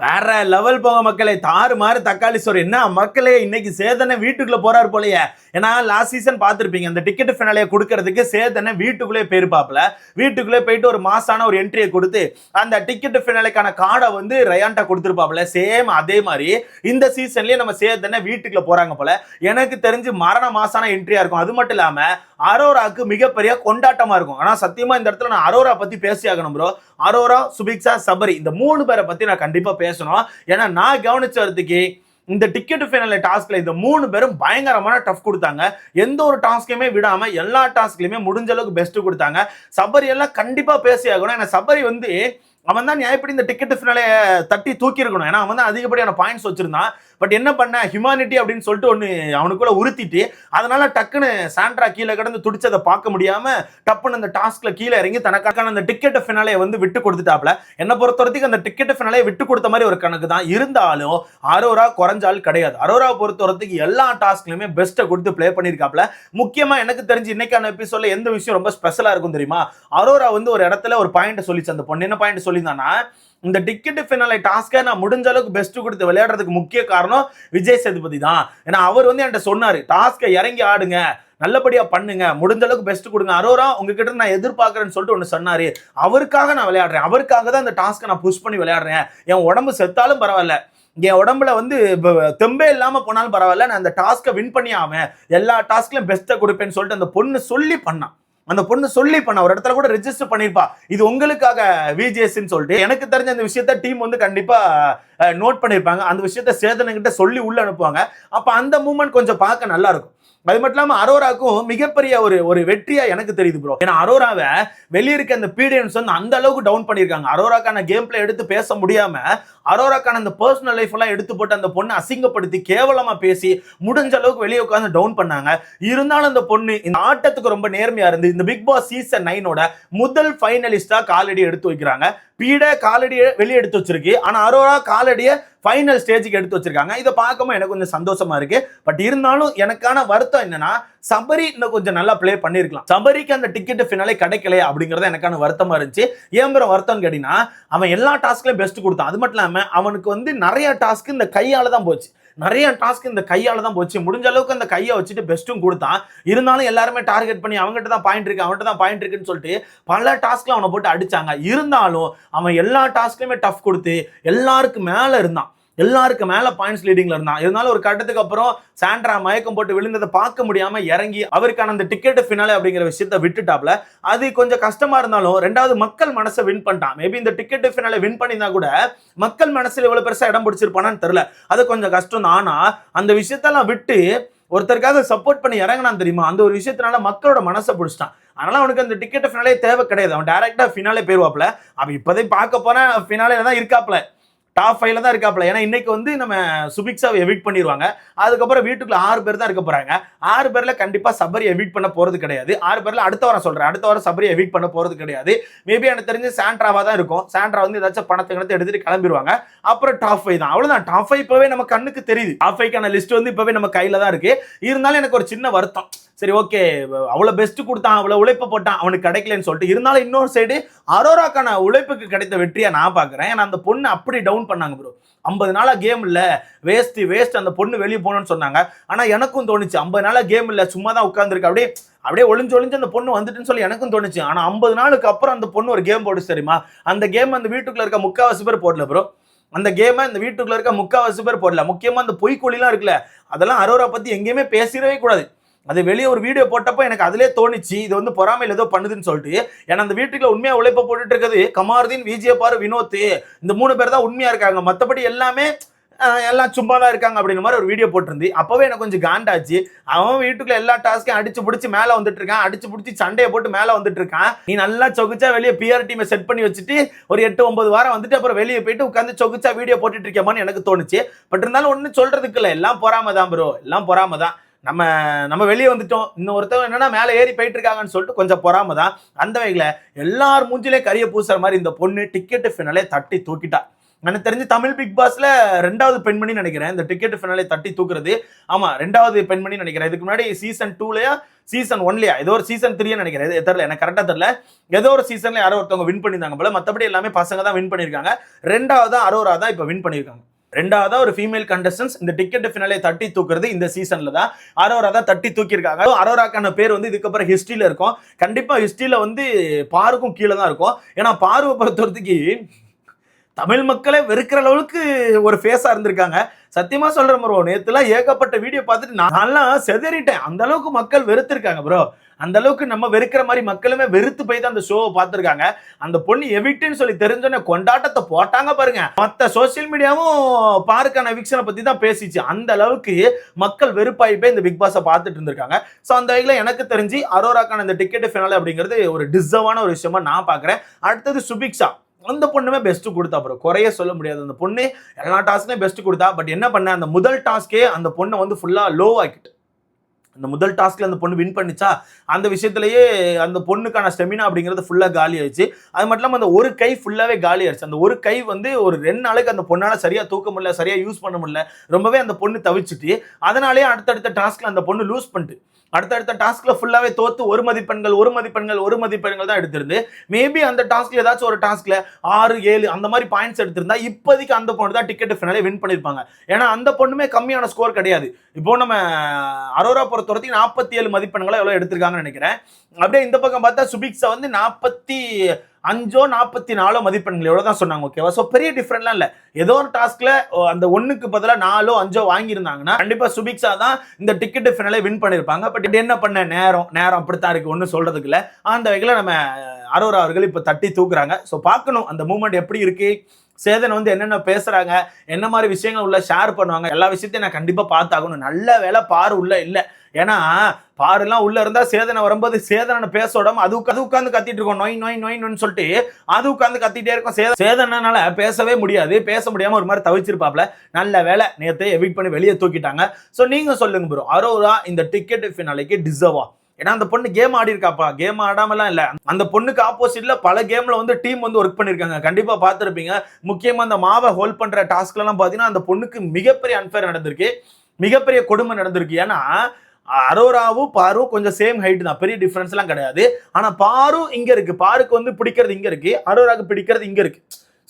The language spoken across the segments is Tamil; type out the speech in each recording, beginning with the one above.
வேற லெவல் போங்க மக்களே. தாறு மாறு தக்காளி சோறு. என்ன மக்களே இன்னைக்கு சேதனை வீட்டுக்குள்ள போறாரு போலயே. ஏன்னா லாஸ்ட் சீசன் பார்த்துருப்பீங்க. அந்த டிக்கெட் ஃபினாலியை கொடுக்கறதுக்கு சேதனை வீட்டுக்குள்ளே போயிருப்பாப்ல வீட்டுக்குள்ளே போயிட்டு ஒரு மாசான ஒரு என்ட்ரியை கொடுத்து அந்த டிக்கெட் ஃபினாலிக்கான கார்டை வந்து ரயான்டா கொடுத்துருப்பாப்ல சேம் அதே மாதிரி இந்த சீசன்லயே நம்ம சேதனை வீட்டுக்குள்ள போறாங்க போல. எனக்கு தெரிஞ்சு மரண மாசான என்ட்ரியா இருக்கும். அது மட்டும் இல்லாம அரோராக்கு மிகப்பெரிய கொண்டாட்டமா இருக்கும். ஆனா சத்தியமா இந்த இடத்துல நான் அரோரா பத்தி பேசி ஆகணும் ப்ரோ அரோரா சுபிக்ஷா சபரி இந்த மூணு பேரை பத்தி நான் கண்டிப்பா பேசணும் ஏன்னா நான் கவனிச்ச வரதுக்கு இந்த டிக்கெட் ஃபைனல் டாஸ்க்ல இந்த மூணு பேரும் பயங்கரமான டஃப் கொடுத்தாங்க. எந்த ஒரு டாஸ்க்கையுமே விடாம எல்லா டாஸ்க்லயுமே முடிஞ்ச அளவுக்கு பெஸ்ட் கொடுத்தாங்க. சபரி எல்லாம் கண்டிப்பா பேசி ஆகணும் ஏன்னா சபரி வந்து அவன் தான் நியாயப்படி இந்த டிக்கெட் ஃபினாலே தட்டி தூக்கி இருக்கணும் ஏன்னா அவன் தான் அதிகப்படியான பாயிண்ட்ஸ் வச்சிருந்தான். பட் என்ன பண்ண? ஹியூமானிட்டி அப்படின்னு சொல்லிட்டு ஒன்று அவனுக்குள்ள உறுத்திட்டு அதனால டக்குன்னு சாண்ட்ரா கீழே கிடந்து துடிச்சதை பார்க்க முடியாம டப்புன்னு அந்த டாஸ்க்ல கீழே இறங்கி தனக்கான அந்த டிக்கெட் ஃபினாலே வந்து விட்டு கொடுத்துட்டாப்ல. என்ன பொறுத்த வரைக்கும் அந்த டிக்கெட் ஃபினாலே விட்டு கொடுத்த மாதிரி ஒரு கணக்கு தான். இருந்தாலும் அரோரா குறைஞ்சால் கிடையாது. அரோரா பொறுத்த வரைக்கும் எல்லா டாஸ்க்லையுமே பெஸ்ட்டை கொடுத்து ப்ளே பண்ணியிருக்காப்ல. முக்கியமா எனக்கு தெரிஞ்சு இன்னைக்கான எபிசோட்ல எந்த விஷயம் ரொம்ப ஸ்பெஷலா இருக்கும் தெரியுமா? அரோரா வந்து ஒரு இடத்துல ஒரு பாயிண்ட் சொல்லிச்சு. அந்த பொண்ணு என்ன பாயிண்ட் சொல்லியிருந்தானா இந்த டிக்கெட் ஃபினாலே டாஸ்க்கை நான் முடிஞ்ச அளவுக்கு பெஸ்ட் கொடுத்து விளையாடுறதுக்கு முக்கிய காரணம் விஜய் சேதுபதி தான். ஏன்னா அவர் வந்து என்கிட்ட சொன்னார் டாஸ்க்கை இறங்கி ஆடுங்க நல்லபடியாக பண்ணுங்க முடிஞ்ச அளவுக்கு பெஸ்ட் கொடுங்க. அரோரா உங்ககிட்ட நான் எதிர்பார்க்கறேன்னு சொல்லிட்டு ஒன்று சொன்னார். அவருக்காக நான் விளையாடுறேன். அவருக்காக தான் இந்த டாஸ்க்கை நான் புஷ் பண்ணி விளையாடுறேன். என் உடம்பு செத்தாலும் பரவாயில்ல. என் உடம்புல வந்து தெம்பே இல்லாமல் போனாலும் பரவாயில்ல. நான் அந்த டாஸ்க்கை வின் பண்ணி ஆவேன். எல்லா டாஸ்க்லையும் பெஸ்ட்டை கொடுப்பேன்னு சொல்லிட்டு அந்த பொண்ணு சொல்லி பண்ணான் அந்த பொண்ணு சொல்லி பண்ண ஒரு இடத்துல கூட ரெஜிஸ்டர் பண்ணிருப்பா. இது உங்களுக்காக விஜிஎஸ்ன்னு சொல்லிட்டு. எனக்கு தெரிஞ்ச அந்த விஷயத்த டீம் வந்து கண்டிப்பா நோட் பண்ணிருப்பாங்க. அந்த விஷயத்த சேதனங்கிட்ட சொல்லி உள்ள அனுப்புவாங்க. அப்ப அந்த மூமெண்ட் கொஞ்சம் பார்க்க நல்லா இருக்கும். அது மட்டும் இல்லாம அரோராக்கும் மிகப்பெரிய ஒரு ஒரு வெற்றியா எனக்கு தெரியுது ப்ரோ ஏன்னா அரோராவை வெளியே இருக்க அந்த பீடியன்ஸ் வந்து அந்த அளவுக்கு டவுன் பண்ணியிருக்காங்க. அரோராக்கான கேம் பிளே எடுத்து பேச முடியாம அரோராக்கான அந்த பர்சனல் லைஃப் எல்லாம் எடுத்து போட்டு அந்த பொண்ணை அசிங்கப்படுத்தி கேவலமா பேசி முடிஞ்ச அளவுக்கு வெளியே உட்காந்து டவுன் பண்ணாங்க. இருந்தாலும் அந்த பொண்ணு இந்த ஆட்டத்துக்கு ரொம்ப நேர்மையா இருந்து இந்த பிக் பாஸ் சீசன் நைனோட முதல் ஃபைனலிஸ்டா காலடி எடுத்து வைக்கிறாங்க. பீட காலடியை வெளியே எடுத்து வச்சிருக்கு. ஆனால் அரோரா காலடியை ஃபைனல் ஸ்டேஜுக்கு எடுத்து வச்சிருக்காங்க. இதை பார்க்கும்போது எனக்கு கொஞ்சம் சந்தோஷமா இருக்கு. பட் இருந்தாலும் எனக்கான வருத்தம் என்னன்னா சபரி இன்னும் கொஞ்சம் நல்லா ப்ளே பண்ணிருக்கலாம் சபரிக்கு அந்த டிக்கெட் ஃபினாலே கிடைக்கலையே அப்படிங்கறது எனக்கான வருத்தமா இருந்துச்சு. ஏம்பரம் வருத்தம் கேட்டீங்கன்னா அவன் எல்லா டாஸ்க்லயும் பெஸ்ட் கொடுத்தான். அது மட்டும் இல்லாம அவனுக்கு வந்து நிறைய டாஸ்க் இந்த கையால தான் போச்சு. நிறைய டாஸ்க் இந்த கையால் தான் போச்சு. முடிஞ்ச அளவுக்கு அந்த கையை வச்சுட்டு பெஸ்ட்டும் கொடுத்தான். இருந்தாலும் எல்லாருமே டார்கெட் பண்ணி அவங்ககிட்ட தான் பாயிண்ட் இருக்கு அவன்கிட்ட தான் பாயிண்ட் இருக்குன்னு சொல்லிட்டு பல டாஸ்க்கில் அவனை போட்டு அடிச்சாங்க. இருந்தாலும் அவன் எல்லா டாஸ்க்லையுமே டஃப் கொடுத்து எல்லாருக்கும் மேலே இருந்தான். எல்லாருக்கு மேலே பாயிண்ட்ஸ் லீடிங்ல இருந்தான். இருந்தாலும் ஒரு கட்டத்துக்கு அப்புறம் சாண்ட்ரா மயக்கம் போட்டு விழுந்ததை பார்க்க முடியாம இறங்கி அவருக்கான அந்த டிக்கெட் ஃபினாலே அப்படிங்கிற விஷயத்த விட்டுட்டாப்ல. அது கொஞ்சம் கஷ்டமா இருந்தாலும் ரெண்டாவது மக்கள் மனசை வின் பண்ணிட்டான். மேபி இந்த டிக்கெட் ஃபினாலே வின் பண்ணியிருந்தா கூட மக்கள் மனசுல இவ்வளவு பெருசா இடம் பிடிச்சிருப்பானான்னு தெரியல. அது கொஞ்சம் கஷ்டம். தான் ஆனா அந்த விஷயத்தெல்லாம் விட்டு ஒருத்தருக்காக சப்போர்ட் பண்ணி இறங்கினான் தெரியுமா? அந்த ஒரு விஷயத்தினால மக்களோட மனசை பிடிச்சிட்டான். அதனால அவனுக்கு அந்த டிக்கெட் ஃபினாலே தேவை கிடையாது. அவன் டேரக்டா ஃபினாலே போயிருவாப்ல. அவன் இப்போதையும் பார்க்க போனா ஃபினாலே தான் இருக்காப்ல. டாப் ஃபைவ்ல தான் இருக்காப்ல ஏன்னா இன்னைக்கு வந்து நம்ம சுபிக்ஸாவை எவிட் பண்ணிடுவாங்க அதுக்கப்புறம் வீட்டுக்குள்ள ஆறு பேர் தான் இருக்க போறாங்க. ஆறு பேர்ல கண்டிப்பா சபரி எவிட் பண்ண போறது கிடையாது. ஆறு பேர்ல அடுத்த வாரம் சொல்றேன். அடுத்த வாரம் சபரி எவிட் பண்ண போறது கிடையாது. மேபி எனக்கு தெரிஞ்சு சாண்ட்ராவா தான் இருக்கும். சாண்ட்ரா வந்து ஏதாச்சும் பணத்தை கிணத்தை எடுத்துட்டு கிளம்பிடுவாங்க அப்புறம் டாப் ஃபைவ் தான். அவ்வளவுதான். டாப் ஃபைவ் இப்பவே நம்ம கண்ணுக்கு தெரியுது. டாப் ஃபைவ்க்கான லிஸ்ட் வந்து இப்பவே நம்ம கையில தான் இருக்கு. இருந்தாலும் எனக்கு ஒரு சின்ன வருத்தம். சரி ஓகே அவ்வளோ பெஸ்ட் கொடுத்தான் அவ்வளோ உழைப்பு போட்டான் அவனுக்கு கிடைக்கலன்னு சொல்லிட்டு. இருந்தாலும் இன்னொரு சைடு அரோராக்கான உழைப்புக்கு கிடைத்த வெற்றியை நான் பார்க்குறேன். ஏன்னா அந்த பொண்ணு அப்படி டவுன் பண்ணாங்க ப்ரோ ஐம்பது நாளாக கேம் இல்லை. வேஸ்ட் வேஸ்ட் அந்த பொண்ணு வெளியே போகணும்னு சொன்னாங்க. ஆனால் எனக்கும் தோணுச்சு. ஐம்பது நாளாக கேம் இல்லை. சும்மா தான் உட்காந்துருக்கு அப்படியே அப்படியே ஒளிஞ்சு ஒளிஞ்சு அந்த பொண்ணு வந்துட்டுன்னு சொல்லி எனக்கும் தோணுச்சு. ஆனால் ஐம்பது நாளுக்கு அப்புறம் அந்த பொண்ணு ஒரு கேம் போட்டு தெரியுமா? அந்த கேம் அந்த வீட்டுக்குள்ளே இருக்க முக்கால்வாசி பேர் போடல ப்ரோ அந்த கேமை இந்த வீட்டுக்குள்ளே இருக்க முக்கால்வாசி பேர் போடல. முக்கியமாக அந்த பொய்க்கொழிலாம் இருக்குல்ல அதெல்லாம் அரோரா பற்றி எங்கேயுமே பேசிடவே கூடாது. அது வெளியே ஒரு வீடியோ போட்டப்போ எனக்கு அதிலே தோணுச்சு இது வந்து பொறாமையில் ஏதோ பண்ணுதுன்னு சொல்லிட்டு. ஏன்னா அந்த வீட்டுக்குள்ள உண்மையாக உழைப்ப போட்டுட்டு இருக்குது. கமாருதீன் விஜய பாரு வினோத் இந்த மூணு பேர் தான் உண்மையாக இருக்காங்க. மற்றபடி எல்லாமே எல்லாம் சும்மா தான் இருக்காங்க அப்படின்ற மாதிரி ஒரு வீடியோ போட்டிருந்து. அப்போவே எனக்கு கொஞ்சம் காண்டாச்சு. அவன் வீட்டுக்குள்ள எல்லா டாஸ்க்கையும் அடிச்சு பிடிச்சி மேலே வந்துட்டு இருக்கான். அடிச்சு பிடிச்சி சண்டையை போட்டு மேலே வந்துட்டு இருக்கான். நீ நல்லா சொகுச்சா வெளியே பிஆர் டீமை செட் பண்ணி வச்சுட்டு ஒரு எட்டு ஒன்பது வாரம் வந்துட்டு அப்புறம் வெளியே போயிட்டு உட்காந்து சொகுச்சா வீடியோ போட்டுட்டு இருக்கேமான்னு எனக்கு தோணுச்சு. பட் இருந்தாலும் ஒன்றும் சொல்றதுக்கு இல்லை. எல்லாம் பொறாம தான் ப்ரோ எல்லாம் பொறாம தான் நம்ம நம்ம வெளியே வந்துட்டோம். இன்னொருத்தவங்க என்னன்னா மேலே ஏறி போயிட்டு இருக்காங்கன்னு சொல்லிட்டு கொஞ்சம் பொறாம தான். அந்த வகையில் எல்லார் மூஞ்சிலையும் கரிய பூசுற மாதிரி இந்த பொண்ணு டிக்கெட்டு ஃபினாலே தட்டி தூக்கிட்டா. எனக்கு தெரிஞ்சு தமிழ் பிக் பாஸ்ல ரெண்டாவது பெண்மணி நினைக்கிறேன். இந்த டிக்கெட் ஃபினாலே தட்டி தூக்குறது. ஆமா ரெண்டாவது பெண்மணி நினைக்கிறேன். இதுக்கு முன்னாடி சீசன் டூலயா சீசன் ஒன்லயா ஏதோ ஒரு சீசன் த்ரீ நினைக்கிறேன். தெரியல எனக்கு கரெக்டாக தெரியல. ஏதோ ஒரு சீசன்ல யாரோ ஒருத்தவங்க வின் பண்ணியிருந்தாங்க போல. மற்றபடி எல்லாமே பசங்க தான் வின் பண்ணியிருக்காங்க. ரெண்டாவதா அரோரா தான் இப்போ வின் பண்ணியிருக்காங்க. ரெண்டாவதா ஒரு ஃபீமேல் கண்டஸ்டன்ஸ் இந்த டிக்கெட் ஃபினாலே தட்டி தூக்குறது இந்த சீசன்ல தான். அரோரா தான் தட்டி தூக்கியிருக்காங்க. அரோராக்கான பேர் வந்து இதுக்கப்புறம் ஹிஸ்டரியில இருக்கும். கண்டிப்பா ஹிஸ்டரியில வந்து பாருக்கும் கீழே தான் இருக்கும். ஏன்னா பார்வை பொறுத்தவரத்துக்கு தமிழ் மக்களை வெறுக்கிற அளவுக்கு ஒரு ஃபேஸா இருந்திருக்காங்க. சத்தியமா சொல்கிற ப்ரோ நேத்துலாம் ஏகப்பட்ட வீடியோ பார்த்துட்டு நான் நல்லா செதறிட்டேன். அந்த அளவுக்கு மக்கள் வெறுத்திருக்காங்க ப்ரோ அந்த அளவுக்கு நம்ம வெறுக்கிற மாதிரி மக்களுமே வெறுத்து போய் தான் அந்த ஷோவை பார்த்துருக்காங்க. அந்த பொண்ணு எவிட்டுன்னு சொல்லி தெரிஞ்சோன்னே கொண்டாட்டத்தை போட்டாங்க பாருங்க. மற்ற சோசியல் மீடியாவும் பாருக்கான எவிக்ஷனை பற்றி தான் பேசிச்சு. அந்த அளவுக்கு மக்கள் வெறுப்பாகி போய் இந்த பிக் பாஸை பார்த்துட்டு இருந்திருக்காங்க. ஸோ அந்த வகையில் எனக்கு தெரிஞ்சு அரோராக்கான இந்த டிக்கெட் ஃபினாலே அப்படிங்கிறது ஒரு டிசர்வான ஒரு விஷயமா நான் பார்க்குறேன். அடுத்தது சுபிக்ஷா. அந்த பொண்ணுமே பெஸ்ட் கொடுத்தா அப்புறம் குறைய சொல்ல முடியாது. அந்த பொண்ணு எல்லா டாஸ்க்குமே பெஸ்ட் கொடுத்தா. பட் என்ன பண்ண? அந்த முதல் டாஸ்க்கே அந்த பொண்ணை வந்து ஃபுல்லா லோ அந்த முதல் டாஸ்க்ல அந்த பொண்ணு வின் பண்ணிச்சா அந்த விஷயத்திலேயே அந்த பொண்ணுக்கான ஸ்டெமினா அப்படிங்கிறது ஃபுல்லாக காலி ஆயிடுச்சு. அது மட்டும் இல்லாமல் அந்த ஒரு கை ஃபுல்லாகவே காலி ஆயிடுச்சு. அந்த ஒரு கை வந்து ஒரு ரெண்டு நாளைக்கு அந்த பொண்ணால் சரியாக தூக்க முடியல சரியாக யூஸ் பண்ண முடியல. ரொம்பவே அந்த பொண்ணு தவிச்சிட்டு அதனாலேயே அடுத்தடுத்த டாஸ்க்கில் அந்த பொண்ணு லூஸ் பண்ணிட்டு அடுத்தடுத்த டாஸ்க்ல ஃபுல்லாவே தோத்து ஒரு மதிப்பெண்கள் ஒரு மதிப்பெண்கள் ஒரு மதிப்பெண்கள் தான் எடுத்திருந்து மேபி அந்த டாஸ்க்ல ஏதாச்சும் ஒரு டாஸ்க்ல ஆறு ஏழு அந்த மாதிரி பாயிண்ட்ஸ் எடுத்திருந்தா இப்போதைக்கு அந்த பொண்ணு தான் டிக்கெட் ஃபினாலே வின் பண்ணியிருப்பாங்க. ஏன்னா அந்த பொண்ணுமே கம்மியான ஸ்கோர் கிடையாது. இப்போ நம்ம அரோரா பொறுத்த வரைக்கும் நாற்பத்தி ஏழு மதிப்பெண்களை எவ்வளோ எடுத்திருக்காங்கன்னு நினைக்கிறேன். அப்படியே இந்த பக்கம் பார்த்தா சுபிக்ஸா வந்து நாற்பத்தி அஞ்சோ நாற்பத்தி நாலோ மதிப்பெண்கள் எவ்வளோ தான் சொன்னாங்க ஓகேவா ஸோ பெரிய டிஃப்ரெண்ட்லாம் இல்லை. ஏதோ ஒரு டாஸ்க்கில் அந்த ஒன்றுக்கு பதிலாக நாலோ அஞ்சோ வாங்கியிருந்தாங்கன்னா கண்டிப்பாக சுபிக்ஸா தான் இந்த டிக்கெட் ஃபினாலே வின் பண்ணியிருப்பாங்க. பட் என்ன பண்ண நேரம்? நேரம் அப்படித்தான் இருக்குது ஒன்றும் சொல்கிறதுக்கு இல்லை. அந்த வகையில் நம்ம அரோரா அவர்கள் இப்போ தட்டி தூக்குறாங்க. ஸோ பார்க்கணும் அந்த மூமெண்ட் எப்படி இருக்குது சேதன் வந்து என்னென்ன பேசுறாங்க என்ன மாதிரி விஷயங்கள் உள்ள ஷேர் பண்ணுவாங்க எல்லா விஷயத்தையும் நான் கண்டிப்பா பார்த்தாகணும். நல்ல வேலை பாரு உள்ள இல்லை. ஏன்னா பாருலாம் உள்ள இருந்தா சேதனை வரும்போது சேதனை பேச விடாம அது அது உட்காந்து கத்திட்டு இருக்கோம். நொய் நொய் நொய்னு சொல்லிட்டு அது உட்காந்து கத்திட்டே இருக்கும். சேத சேதனால பேசவே முடியாது. பேச முடியாம ஒரு மாதிரி தவிச்சிருப்பாப்ல. நல்ல வேலை நேற்று எவிட் பண்ணி வெளியே தூக்கிட்டாங்க. ஸோ நீங்க சொல்லுங்க ப்ரோ அரோரா இந்த டிக்கெட் ஃபினாலைக்கு டிசர்வா ஏன்னா அந்த பொண்ணு கேம் ஆடி இருக்காப்பா. கேம் ஆடாமலாம் இல்ல. அந்த பொண்ணுக்கு ஆப்போசிட்ல பல கேம்ல வந்து டீம் வந்து ஒர்க் பண்ணிருக்காங்க. கண்டிப்பா பார்த்துருப்பீங்க. முக்கியமா அந்த மாவை ஹோல்ட் பண்ற டாஸ்க்லாம் பார்த்தீங்கன்னா பாத்தீங்கன்னா அந்த பொண்ணுக்கு மிகப்பெரிய அன்ஃபேர் நடந்திருக்கு. மிகப்பெரிய கொடுமை நடந்திருக்கு. ஏன்னா அரோராவும் பாரும் கொஞ்சம் சேம் ஹைட் தான். பெரிய டிஃபரன்ஸ் எல்லாம் கிடையாது. ஆனா பாரும் இங்க இருக்கு. பாருக்கு வந்து பிடிக்கிறது இங்க இருக்கு. அரோராவுக்கு பிடிக்கிறது இங்க இருக்கு.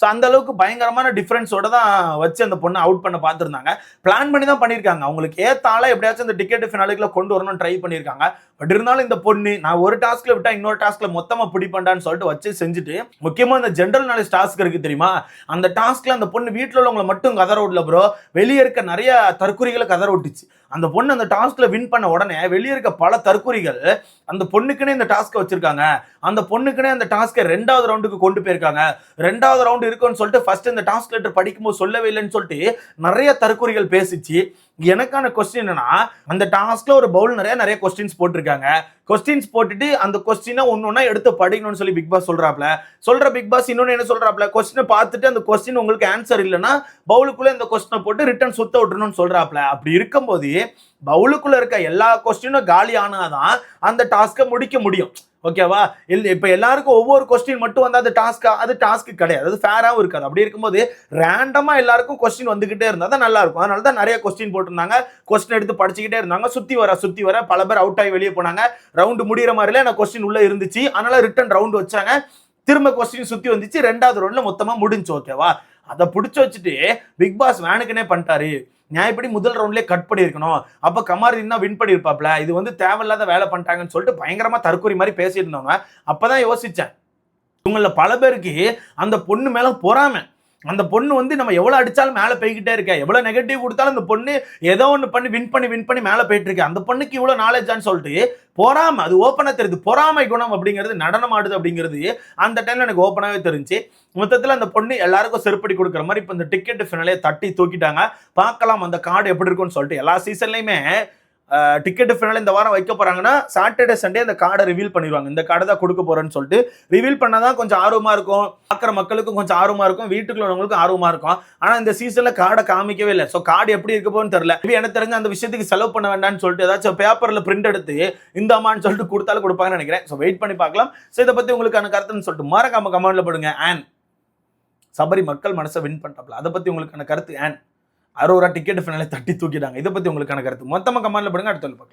ஸோ அந்த அளவுக்கு பயங்கரமான டிஃப்ரென்ஸோட தான் வச்சு அந்த பொண்ணை அவுட் பண்ண பார்த்துருந்தாங்க. பிளான் பண்ணி தான் பண்ணியிருக்காங்க. அவங்களுக்கு ஏத்தால எப்படியாச்சும் இந்த டிக்கெட் ஃபினாலிக்குள்ள கொண்டு வரணும்னு ட்ரை பண்ணியிருக்காங்க. பட் இருந்தாலும் இந்த பொண்ணு நான் ஒரு டாஸ்க்ல விட்டா இன்னொரு டாஸ்க்ல மொத்தமா பிடிப்பண்டான்னு சொல்லிட்டு வச்சு செஞ்சுட்டு முக்கியமா இந்த ஜென்ரல் நாலேஜ் டாஸ்க் இருக்கு தெரியுமா? அந்த டாஸ்க்ல அந்த பொண்ணு வீட்டில் உள்ளவங்களை மட்டும் கதற விடல ப்ரோ வெளியே இருக்க நிறைய தற்கொலைகளை கதற விட்டுச்சு. அந்த பொண்ணு அந்த டாஸ்க்ல வின் பண்ண உடனே வெளியே இருக்க பல தற்கொலைகள் அந்த பொண்ணுக்குனே இந்த டாஸ்க்கை வச்சிருக்காங்க. அந்த பொண்ணுக்குனே அந்த டாஸ்க்கை ரெண்டாவது ரவுண்டுக்கு கொண்டு போயிருக்காங்க. ரெண்டாவது ரவுண்டு இருக்குன்னு சொல்லிட்டு ஃபர்ஸ்ட் இந்த டாஸ்க் லெட்டர் படிக்கும்போது சொல்லவே இல்லைன்னு சொல்லிட்டு நிறைய தற்குறிகள் பேசிச்சு. எனக்கான கொஸ்டின் என்னன்னா அந்த டாஸ்க்ல ஒரு பவுல் நிறைய நிறைய கொஸ்டின்ஸ் போட்டிருக்காங்க. கொஸ்டின்ஸ் போட்டுட்டு அந்த கொஸ்டினை ஒன்று ஒன்றா எடுத்து படிக்கணும்னு சொல்லி பிக் பாஸ் சொல்றாப்ல. சொல்ற பிக் பாஸ் இன்னொன்று என்ன சொல்றாப்ல? கொஸ்டினை பார்த்துட்டு அந்த கொஸ்டின் உங்களுக்கு ஆன்சர் இல்லைன்னா பவுலுக்குள்ள இந்த கொஸ்டினை போட்டு ரிட்டர்ன் சுத்த விட்டுணும்னு சொல்றாப்ல. அப்படி இருக்கும்போது பவுலுக்குள்ள இருக்க எல்லா கொஸ்டினும் காலி ஆனாதான் அந்த டாஸ்க்கை முடிக்க முடியும். ஓகேவா இல் இப்போ எல்லாருக்கும் ஒவ்வொரு கொஸ்டின் மட்டும் வந்து அது டாஸ்க்காக அது டாஸ்க் கிடையாது. அது ஃபேராகவும் இருக்காது. அப்படி இருக்கும்போது ரேண்டமாக எல்லாருக்கும் கொஸ்டின் வந்துக்கிட்டே இருந்தால் தான் நல்லாயிருக்கும் அதனால தான் நிறைய கொஸ்டின் போட்டிருந்தாங்க. கொஸ்டின் எடுத்து படிச்சுக்கிட்டே இருந்தாங்க. சுற்றி வர சுற்றி வர பல பேர் அவுட் ஆகி வெளியே போனாங்க. ரவுண்டு முடிகிற மாதிரில எனக்கு கொஸ்டின் உள்ளே இருந்துச்சு. அதனால் ரிட்டன் ரவுண்ட் வச்சாங்க. திரும்ப கொஸ்டின் சுற்றி வந்துச்சு. ரெண்டாவது ரவுண்டில் மொத்தமாக முடிஞ்சு ஓகேவா அதை பிடிச்சி வச்சுட்டு பிக் பாஸ் வேனுக்குனே பண்ணிட்டாரு. நியாயப்படி முதல் ரவுண்ட்லேயே கட் பண்ணியிருக்கணும். அப்போ கமாரின் தான் வின் பண்ணியிருப்பாப்ல. இது வந்து தேவையில்லாத வேலை பண்ணிட்டாங்கன்னு சொல்லிட்டு பயங்கரமாக தற்கொலை மாதிரி பேசியிருந்தவங்க அப்பதான் யோசித்தேன் இவங்கள பல பேருக்கு அந்த பொண்ணு மேலே பொறாமை. அந்த பொண்ணு வந்து நம்ம எவ்வளோ அடித்தாலும் மேலே போய்கிட்டே இருக்க. எவ்வளோ நெகட்டிவ் கொடுத்தாலும் அந்த பொண்ணு ஏதோ ஒன்று பண்ணி வின் பண்ணி வின் பண்ணி மேலே போயிட்டு இருக்கு அந்த பொண்ணுக்கு இவ்வளோ நாலேஜான்னு சொல்லிட்டு பொறாமை அது ஓப்பனாக தெரியுது. பொறாமை குணம் அப்படிங்கிறது நடனம் ஆடுது அப்படிங்கிறது அந்த டைமில் எனக்கு ஓப்பனாகவே தெரிஞ்சு மொத்தத்தில் அந்த பொண்ணு எல்லாருக்கும் செருப்படி கொடுக்குற மாதிரி இப்போ இந்த டிக்கெட் ஃபினாலே தட்டி தூக்கிட்டாங்க. பார்க்கலாம் அந்த கார்டு எப்படி இருக்கும்னு சொல்லிட்டு எல்லா சீசன்லையுமே டிக்கெட் ஃபினால இந்த வாரம் வைக்க போகிறாங்கன்னா சாட்டர்டே சண்டே அந்த கார்டை ரிவீல் பண்ணிடுவாங்க. இந்த கார்டை தான் கொடுக்க போகிறேன்னு சொல்லிட்டு ரிவீல் பண்ணால் தான் கொஞ்சம் ஆர்வமாக இருக்கும். பார்க்குற மக்களுக்கும் கொஞ்சம் ஆர்வமாக இருக்கும். வீட்டுக்குள்ள உள்ளவங்களுக்கும் ஆர்வமாக இருக்கும். ஆனால் இந்த சீசனில் கார்டை காமிக்கவே இல்லை. ஸோ கார்டு எப்படி இருக்க போகணும்னு தெரியல. எனக்கு தெரிஞ்ச அந்த விஷயத்துக்கு செலவு பண்ண வேண்டாம்னு சொல்லிட்டு ஏதாச்சும் பேப்பரில் பிரிண்ட் எடுத்து இந்த அம்மான்னு சொல்லிட்டு கொடுத்தாலும் கொடுப்பாங்கன்னு நினைக்கிறேன். ஸோ வெயிட் பண்ணி பார்க்கலாம். ஸோ இதை பற்றி உங்களுக்கான கருத்துன்னு சொல்லிட்டு மறக்காம கமெண்ட்ல போடுங்க. அண்ட் சபரி மக்கள் மனசை வின் பண்ணிட்டாப்ல. அதை பற்றி உங்களுக்கான கருத்து அறுபது ரூபா டிக்கெட் ஃபினாலே தட்டி தூக்கிட்டாங்க. இதை பத்தி உங்களுக்கான கருத்து. மொத்தமாக கமெண்ட்ல போடுங்க அடுத்த பார்க்கலாம்.